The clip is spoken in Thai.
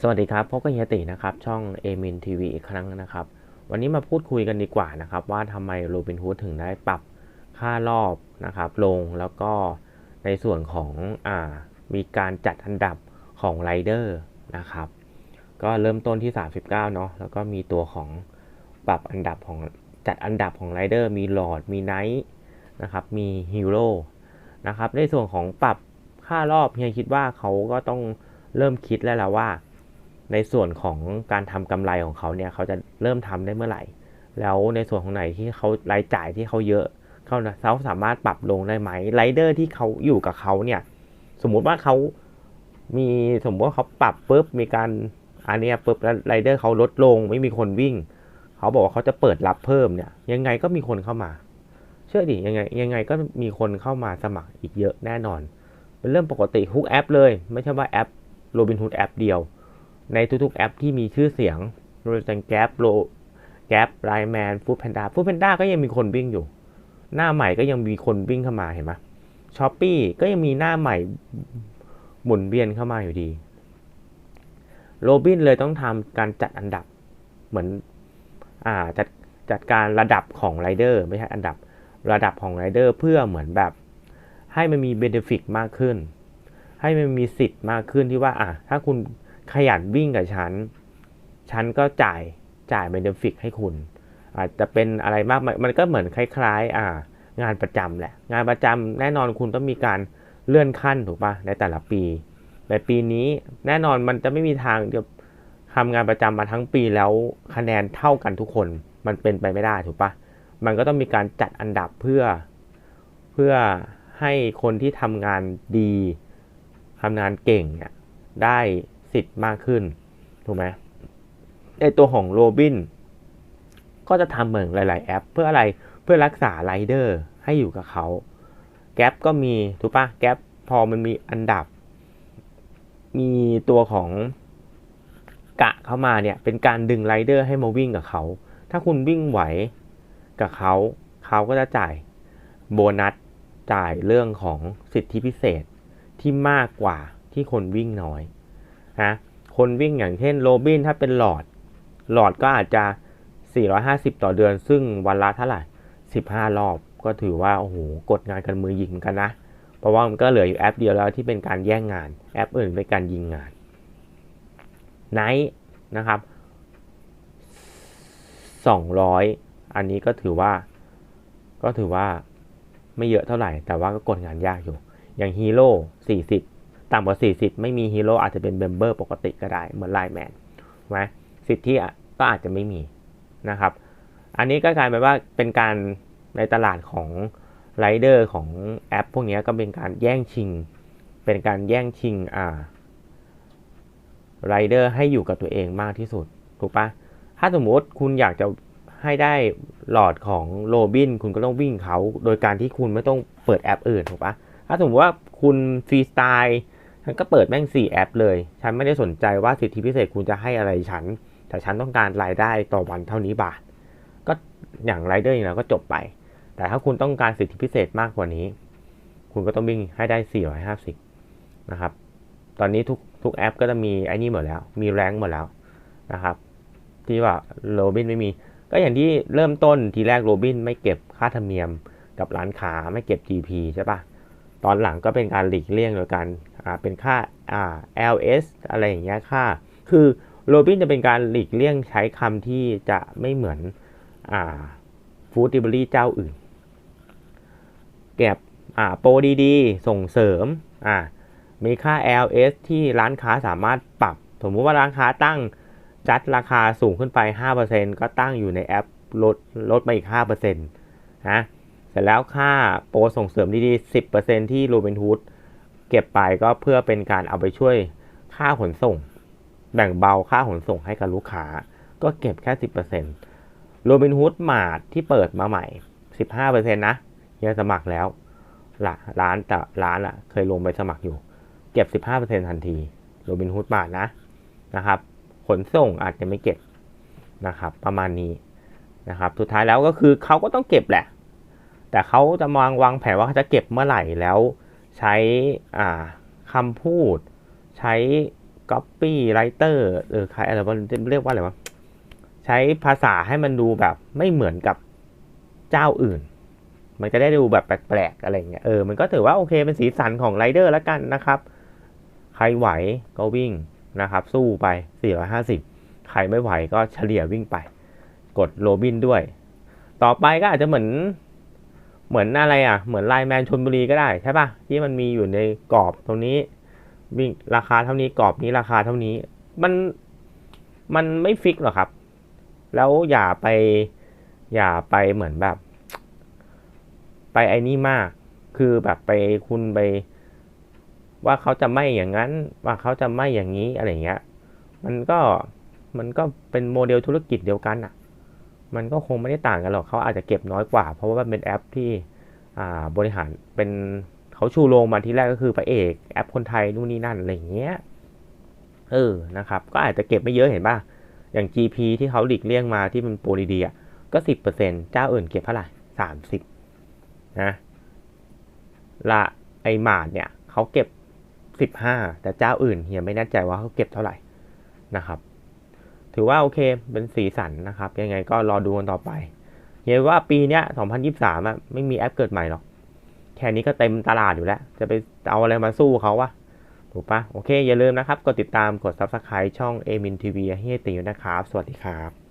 สวัสดีครับพบกับเฮียตินะครับ ช่องเอมินทีวีอีกครั้งนะครับ วันนี้มาพูดคุยกันดีกว่านะครับ ว่าทำไมโรบินฮูดถึงได้ปรับค่ารอบนะครับ ลงแล้วก็ในส่วนของอ่ามีการจัดอันดับของไรเดอร์นะครับ ก็เริ่มต้นที่ 39 เนาะแล้วก็มีตัวของปรับอันดับของจัดอันดับของไรเดอร์มีลอร์ดมีไนท์นะครับ มีฮีโร่นะครับในส่วนของปรับค่ารอบเฮียคิดว่าเขาก็ต้องเริ่มคิดแล้วแหละว่า ในส่วนของการทำกำไรของเขาเนี่ยเขาจะเริ่มทำได้เมื่อไหร่ แล้วในส่วนของไหนที่เขารายจ่ายที่เขาเยอะเขาเขาสามารถปรับลงได้ไหมไรเดอร์ที่เขาอยู่กับเขาเนี่ยสมมุติว่าเขามีสมมติว่าเขาปรับปุ๊บมีการอันนี้ปุ๊บแล้วไรเดอร์เขาลดลงไม่มีคนวิ่ง เขาบอกว่าเขาจะเปิดรับเพิ่มเนี่ยยังไงก็มีคนเข้ามา เชื่อดิยังไงยังไงก็มีคนเข้ามาสมัครอีกเยอะแน่นอน เป็นเรื่องปกติทุกแอปเลย ไม่ใช่ว่าแอปโรบิน o ูดแอปเดียว ในทุกๆแอปที่มีชื่อเสียงโรจันแกร็บโลแกร็บไลแมนฟู้ดแพนด้าฟู้ดแพนด้าก็ยังมีคนวิ่งอยู่ หน้าใหม่ก็ยังมีคนวิ่งเข้ามาเห็นไหมช้อปปี้ก็ยังมีหน้าใหม่หมุนเวียนเข้ามาอยู่ดีโรบินเลยต้องทำการจัดอันดับเหมือนอ่าจัดจัดการระดับของไรเดอร์ไม่ใช่อันดับระดับของไรเดอร์เพื่อเหมือนแบบ ให้มันมีเบนฟิตมากขึ้น ให้มันมีสิทธิ์มากขึ้นที่ว่าอะถ้าคุณ ขยันวิ่งกับฉัน ฉันก็จ่ายจ่ายเบนฟิตให้คุณ อาจจะเป็นอะไรมากมันก็เหมือนคล้ายๆ อ่างานประจำแหละ งานประจำแน่นอนคุณต้องมีการเลื่อนขั้นถูกปะในแต่ละปี ในปีนี้แน่นอนมันจะไม่มีทางจะทำงานประจำมาทั้งปีแล้วคะแนนเท่ากันทุกคนมันเป็นไปไม่ได้ถูกปะมันก็ต้องมีการจัดอันดับเพื่อเพื่อให้คนที่ทำงานดีทำงานเก่งเนี่ยได้ สิทธิ์มากขึ้น ถูกไหมในตัวของโรบินก็จะทำเหมือนหลาย ๆ แอป เพื่ออะไรเพื่อรักษาไรเดอร์ให้อยู่กับเขาแกปก็มีถูกปะแกปพอมันมีอันดับ มีตัวของกะเข้ามาเนี่ยเป็นการดึงไรเดอร์ให้มาวิ่งกับเขา ถ้าคุณวิ่งไหวกับเขา เขาก็จะจ่ายโบนัสจ่ายเรื่องของสิทธิพิเศษที่มากกว่าที่คนวิ่งน้อย นะคนวิ่งอย่างเช่นโรบินถ้าเป็นหลอด หลอดก็อาจจะ 450 ต่อเดือน ซึ่งวันละเท่าไหร่ 15 รอบก็ถือว่าโอ้โหกดงานกันมือยิงกันนะ เพราะว่ามันก็เหลืออยู่แอปเดียวแล้วที่เป็นการแย่งงานแอปอื่นเป็นการยิงงานไนท์นะครับ 200 อันนี้ก็ถือว่า ก็ถือว่าไม่เยอะเท่าไหร่ แต่ว่าก็กดงานยากอยู่ อย่างฮีโร่40 ต่ำกว่า 40 ไม่มีฮีโร่อาจจะเป็นเมมเบอร์ปกติก็ได้ เหมือนไลแมนไหมสิทธิก็อาจจะไม่มีนะครับ อันนี้ก็กลายเป็นว่าเป็นการในตลาดของไรเดอร์ของแอป พวกนี้ก็เป็นการแย่งชิง เป็นการแย่งชิงอ่าไรเดอร์ให้อยู่กับตัวเองมากที่สุด ถูกปะถ้าสมมติคุณอยากจะให้ได้หลอดของโรบิน คุณก็ต้องวิ่งเขา โดยการที่คุณไม่ต้องเปิดแอปอื่น ถูกปะถ้าสมมติว่าคุณฟรีสไตล์ ฉันก็เปิดแม่ง4แอปเลย ฉันไม่ได้สนใจว่าสิทธิพิเศษคุณจะให้อะไรฉัน แต่ฉันต้องการรายได้ต่อวันเท่านี้บาท ก็อย่างไรเดอร์อย่างเราก็จบไป แต่ถ้าคุณต้องการสิทธิพิเศษมากกว่านี้ คุณก็ต้องวิ่งให้ได้ 450 นะครับ ตอนนี้ทุกทุกแอปก็จะมีไอ้นี่หมดแล้ว มีแรงหมดแล้วนะครับ ที่ว่าโรบินไม่มี ก็อย่างที่เริ่มต้นทีแรกโรบินไม่เก็บค่าธรรมเนียมกับร้านค้าไม่เก็บ GP ใช่ปะ ตอนหลังก็เป็นการหลีกเลี่ยงโดยการเป็นค่า LS อะไรอย่างเงี้ยค่า คือโรบินจะเป็นการหลีกเลี่ยงใช้คำที่จะไม่เหมือนฟู้ดดิบรี่เจ้าอื่น เก็บโปรดีๆ ส่งเสริม มีค่า LS ที่ร้านค้าสามารถปรับ สมมุติว่าร้านค้าตั้งจัดราคาสูงขึ้นไป 5%ก็ตั้งอยู่ในแอปลดลดมาอีก 5%นะ ร็จแล้วค่าโปรส่งเสริมดีๆสิบเปอร์เซ็นที่โรบินฮูดเก็บไปก็เพื่อเป็นการเอาไปช่วยค่าขนส่ง แบ่งเบาค่าขนส่งให้กับลูกค้า ก็เก็บแค่สิบเปอร์เซ็นโรบินฮูดมาร์ทที่เปิดมาใหม่สิบห้าเปอร์เซ็นนะยังสมัครแล้วละร้านแต่ร้านอะเคยลงไปสมัครอยู่ เก็บสิบห้าเปอร์เซ็นทันทีโรบินฮูดมาร์ทนะนะครับ ขนส่งอาจจะไม่เก็บนะครับ ประมาณนี้นะครับ สุดท้ายแล้วก็คือเขาก็ต้องเก็บแหละ แต่เขาจะวางวางแผนว่าเขาจะเก็บเมื่อไหร่แล้วใช้คำพูด ใช้ copy writer เออใครอะไรวะเรียกว่าอะไรวะใช้ภาษาให้มันดูแบบไม่เหมือนกับเจ้าอื่น มันจะได้ดูแบบแปลกๆอะไรเงี้ยเออมันก็ถือว่าโอเคเป็นสีสันของไรเดอร์แล้วกันนะครับ ใครไหวก็วิ่งนะครับ สู้ไป 450 ใครไม่ไหวก็เฉลี่ยวิ่งไป กดโรบินด้วย ต่อไปก็อาจจะเหมือน เหมือนอะไรอะ เหมือนไลแมนชนบุรีก็ได้ใช่ปะที่มันมีอยู่ในกรอบตรงนี้วิ่งราคาเท่านี้กรอบนี้ราคาเท่านี้ มันมันไม่ฟิกหรอกครับ แล้วอย่าไปอย่าไปเหมือนแบบ ไปไอ้นี่มาก คือแบบไปคุณไป ว่าเขาจะไม่อย่างนั้น ว่าเขาจะไม่อย่างนี้อะไรเงี้ย มันก็มันก็เป็นโมเดลธุรกิจเดียวกันอะ มันก็คงไม่ได้ต่างกันหรอกเขาอาจจะเก็บน้อยกว่า เพราะว่ามันเป็นแอปที่บริหารเป็นเขาชูโรงมาที่แรกก็คือพระเอกแอปคนไทยนู่นนี่นั่นอะไรอย่างเงี้ยเออนะครับ ก็อาจจะเก็บไม่เยอะเห็นป่ะอย่าง GP ที่เขาหลีกเลี่ยงมาที่มันโปรดีอะก็สิบเปอร์เซ็นเจ้าอื่นเก็บเท่าไหร่สามสิบนะละไอหมาดเนี่ยเขาเก็บสิบห้าแต่เจ้าอื่นเฮียไม่แน่ใจว่าเขาเก็บเท่าไหร่นะครับ ถือว่าโอเคเป็นสีสันนะครับ ยังไงก็รอดูกันต่อไปเห็นว่าปีเนี้ย2023อะไม่มีแอปเกิดใหม่หรอก แค่นี้ก็เต็มตลาดอยู่แล้ว จะไปเอาอะไรมาสู้เขาวะถูกปะโอเค อย่าลืมนะครับ กดติดตามกด Subscribe ช่อง a m i n TV ให้ตีนะครับ สวัสดีครับ